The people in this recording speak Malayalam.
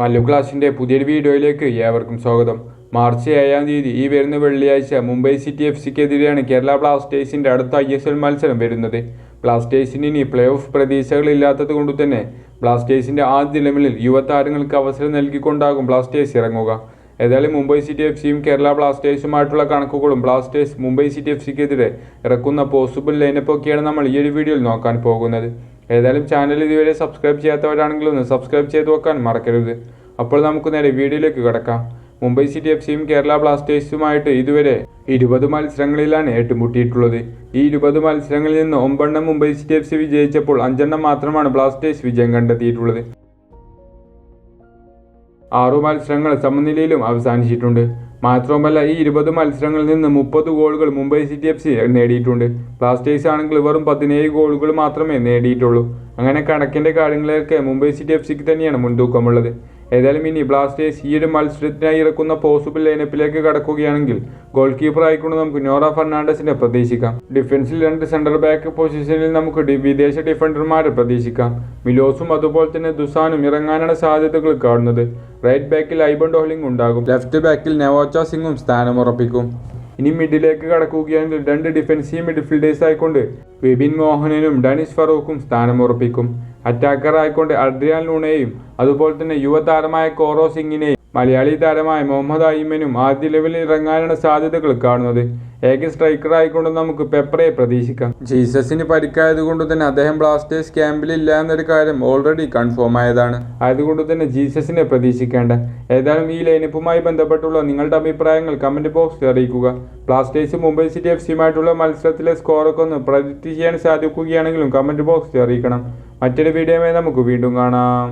മല്ലു ക്ലാസിന്റെ പുതിയൊരു വീഡിയോയിലേക്ക് ഏവർക്കും സ്വാഗതം. മാർച്ച് ഏഴാം തീയതി ഈ വരുന്ന വെള്ളിയാഴ്ച മുംബൈ സിറ്റി എഫ് സിക്കെതിരെയാണ് കേരള ബ്ലാസ്റ്റേഴ്സിന്റെ അടുത്ത ഐ എസ് എൽ മത്സരം വരുന്നത്. ബ്ലാസ്റ്റേഴ്സിന് ഇനി പ്ലേ ഓഫ് പ്രതീക്ഷകളില്ലാത്തത് കൊണ്ട് തന്നെ ബ്ലാസ്റ്റേഴ്സിന്റെ ആദ്യ ലെവലിൽ യുവതാരങ്ങൾക്ക് അവസരം നൽകിക്കൊണ്ടാകും ബ്ലാസ്റ്റേഴ്സ് ഇറങ്ങുക. ഏതായാലും മുംബൈ സിറ്റി എഫ് സിയും കേരള ബ്ലാസ്റ്റേഴ്സുമായിട്ടുള്ള കണക്കുകളും ബ്ലാസ്റ്റേഴ്സ് മുംബൈ സിറ്റി എഫ് സിക്കെതിരെ ഇറക്കുന്ന പോസിബിൾ ലൈനപ്പൊക്കെയാണ് നമ്മൾ ഈ ഒരു വീഡിയോയിൽ നോക്കാൻ പോകുന്നത്. ഏതായാലും ചാനൽ ഇതുവരെ സബ്സ്ക്രൈബ് ചെയ്യാത്തവരാണെങ്കിൽ ഒന്ന് സബ്സ്ക്രൈബ് ചെയ്ത് വെക്കാൻ മറക്കരുത്. അപ്പോൾ നമുക്ക് നേരെ വീഡിയോയിലേക്ക് കിടക്കാം. മുംബൈ സിറ്റി എഫ് സിയും കേരള ബ്ലാസ്റ്റേഴ്സുമായിട്ട് ഇതുവരെ ഇരുപത് മത്സരങ്ങളിലാണ് ഏറ്റുമുട്ടിയിട്ടുള്ളത്. ഈ ഇരുപത് മത്സരങ്ങളിൽ നിന്ന് ഒമ്പെണ്ണം മുംബൈ സിറ്റി എഫ് സി വിജയിച്ചപ്പോൾ അഞ്ചെണ്ണം മാത്രമാണ് ബ്ലാസ്റ്റേഴ്സ് വിജയം കണ്ടെത്തിയിട്ടുള്ളത്. ആറു മത്സരങ്ങൾ സമനിലയിലും അവസാനിച്ചിട്ടുണ്ട്. മാത്രവുമല്ല ഈ ഇരുപത് മത്സരങ്ങളിൽ നിന്ന് മുപ്പത് ഗോളുകൾ മുംബൈ സിറ്റി എഫ് സി നേടിയിട്ടുണ്ട്. ബ്ലാസ്റ്റേഴ്സ് ആണെങ്കിൽ വെറും പതിനേഴ് ഗോളുകൾ മാത്രമേ നേടിയിട്ടുള്ളൂ. അങ്ങനെ കണക്കിന്റെ കാര്യങ്ങളിലൊക്കെ മുംബൈ സിറ്റി എഫ് സിക്ക് തന്നെയാണ് മുൻതൂക്കമുള്ളത്. ഏതായാലും ഇനി ബ്ലാസ്റ്റേഴ്സ് ഈ ഒരു മത്സരത്തിനായി ഇറക്കുന്ന പോസിബിൾ ലൈനപ്പിലേക്ക് കടക്കുകയാണെങ്കിൽ ഗോൾ കീപ്പർ ആയിക്കൊണ്ട് നമുക്ക് നോറ ഫെർണാണ്ടസിനെ പ്രതീക്ഷിക്കാം. ഡിഫൻസിൽ രണ്ട് സെന്റർ ബാക്ക് പൊസിഷനിൽ നമുക്ക് വിദേശ ഡിഫൻഡർമാരെ പ്രതീക്ഷിക്കാം. മിലോസും അതുപോലെ തന്നെ ദുസാനും ഇറങ്ങാനാണ് സാധ്യതകൾ കാണുന്നത്. റൈറ്റ് ബാക്കിൽ ഐബൺ ഡോഹ്ലിംഗ് ഉണ്ടാകും. ലെഫ്റ്റ് ബാക്കിൽ നെവോച്ച സിംഗും സ്ഥാനമുറപ്പിക്കും ഇനി മിഡിലേക്ക് കടക്കുകയാണെങ്കിൽ രണ്ട് ഡിഫൻസീവ് മിഡ്ഫീൽഡേഴ്സ് ആയിക്കൊണ്ട് വിപിൻ മോഹനനും ഡനിഷ് ഫറൂഖും സ്ഥാനമുറപ്പിക്കും അറ്റാക്കർ ആയിക്കൊണ്ട് അഡ്രിയാൻ ലൂണയെയും അതുപോലെ തന്നെ യുവതാരമായ കോറോ സിംഗിനെയും മലയാളി താരമായ മുഹമ്മദ് അയ്മനും ആദ്യ ലെവലിൽ ഇറങ്ങാനാണ് സാധ്യതകൾ കാണുന്നത്. ഏക സ്ട്രൈക്കർ ആയിക്കൊണ്ട് നമുക്ക് പെപ്പറയെ പ്രതീക്ഷിക്കാം. ജീസസിന് പരിക്കായതുകൊണ്ട് തന്നെ അദ്ദേഹം ബ്ലാസ്റ്റേഴ്സ് ക്യാമ്പിൽ ഇല്ല എന്നൊരു കാര്യം ഓൾറെഡി കൺഫേം ആയതാണ്. അതുകൊണ്ട് തന്നെ ജീസസിനെ പ്രതീക്ഷിക്കേണ്ട. ഏതായാലും ഈ ലൈനപ്പുമായി ബന്ധപ്പെട്ടുള്ള നിങ്ങളുടെ അഭിപ്രായങ്ങൾ കമന്റ് ബോക്സിൽ അറിയിക്കുക. ബ്ലാസ്റ്റേഴ്സ് മുംബൈ സിറ്റി എഫ് സിയുമായിട്ടുള്ള മത്സരത്തിലെ സ്കോറൊക്കെ ഒന്ന് പ്രഡിക്റ്റ് ചെയ്യാൻ സാധിക്കുകയാണെങ്കിലും കമന്റ് ബോക്സിൽ അറിയിക്കണം. മറ്റൊരു വീഡിയോയുമായി നമുക്ക് വീണ്ടും കാണാം.